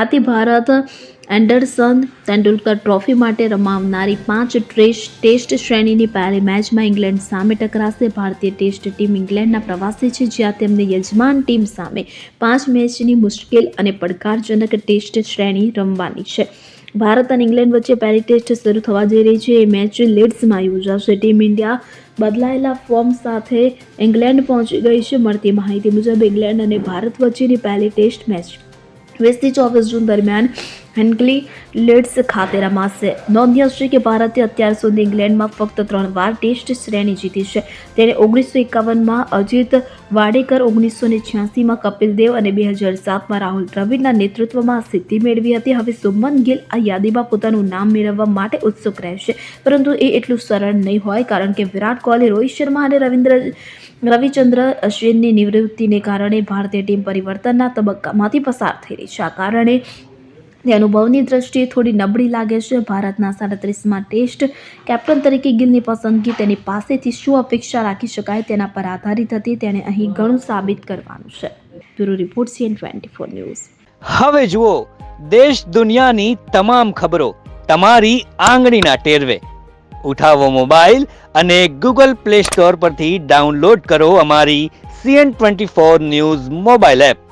આથી Bharat Anderson Tendulkar trophy માટે રમાવનારી પાંચ ટેસ્ટ શ્રેણીની પહેલી મેચમાં ઇંગ્લેન્ડ સામે ટકરાશે. ભારતીય ટેસ્ટ ટીમ ઇંગ્લેન્ડના પ્રવાસી છે, જ્યાં તેમની યજમાન ટીમ સામે પાંચ મેચની મુશ્કેલ અને પડકારજનક ટેસ્ટ શ્રેણી રમવાની છે. ભારત અને ઇંગ્લેન્ડ વચ્ચે પહેલી ટેસ્ટ શરૂ થવા જઈ રહી છે. એ મેચ લીડ્સમાં યોજાશે. ટીમ ઇન્ડિયા બદલાયેલા ફોર્મ સાથે ઇંગ્લેન્ડ પહોંચી ગઈ છે. મળતી માહિતી મુજબ, ઇંગ્લેન્ડ અને ભારત વચ્ચેની પહેલી ટેસ્ટ મેચ વીસથી ચોવીસ જૂન દરમિયાન હેન્કલી લીડ્સ ખાતે રમાશે. નોંધ્ય છે કે ભારતે અત્યાર સુધી ઇંગ્લેન્ડમાં ફક્ત ત્રણ વાર ટેસ્ટ શ્રેણી જીતી છે. તેણે ઓગણીસો એકાવનમાં અજીત વાડેકર ઓગણીસો ને છ્યાસીમાં કપિલ દેવ અને બે હજાર સાતમાં રાહુલ દ્રવિડના નેતૃત્વમાં સિદ્ધિ મેળવી હતી. હવે સુમન ગિલ આ યાદીમાં પોતાનું નામ મેળવવા માટે ઉત્સુક રહેશે. પરંતુ એ એટલું સરળ નહીં હોય કારણ કે વિરાટ કોહલી, રોહિત શર્મા અને રવિન્દ્ર, રવિચંદ્ર અશ્વિનની નિવૃત્તિને કારણે ભારતીય ટીમ પરિવર્તનના તબક્કામાંથી પસાર થઈ રહી છે. આ કારણે તે અનુભવની દ્રષ્ટિએ થોડી નબળી લાગે છે. ભારતના સાડત્રીસમાં ટેસ્ટ કેપ્ટન તરીકે ગિલની પસંદગી તેની પાસેથી શું અપેક્ષા રાખી શકાય તેના પર આધારિત હતી તેણે અહીં ઘણું સાબિત કરવાનું છે. Bureau report CN twenty four news. હવે જુઓ, દેશ દુનિયાની તમામ ખબરો તમારી આંગળીના ટેરવે. ઉઠાવો મોબાઈલ અને ગૂગલ પ્લે સ્ટોર પરથી ડાઉનલોડ કરો અમારી CN twenty four news mobile app.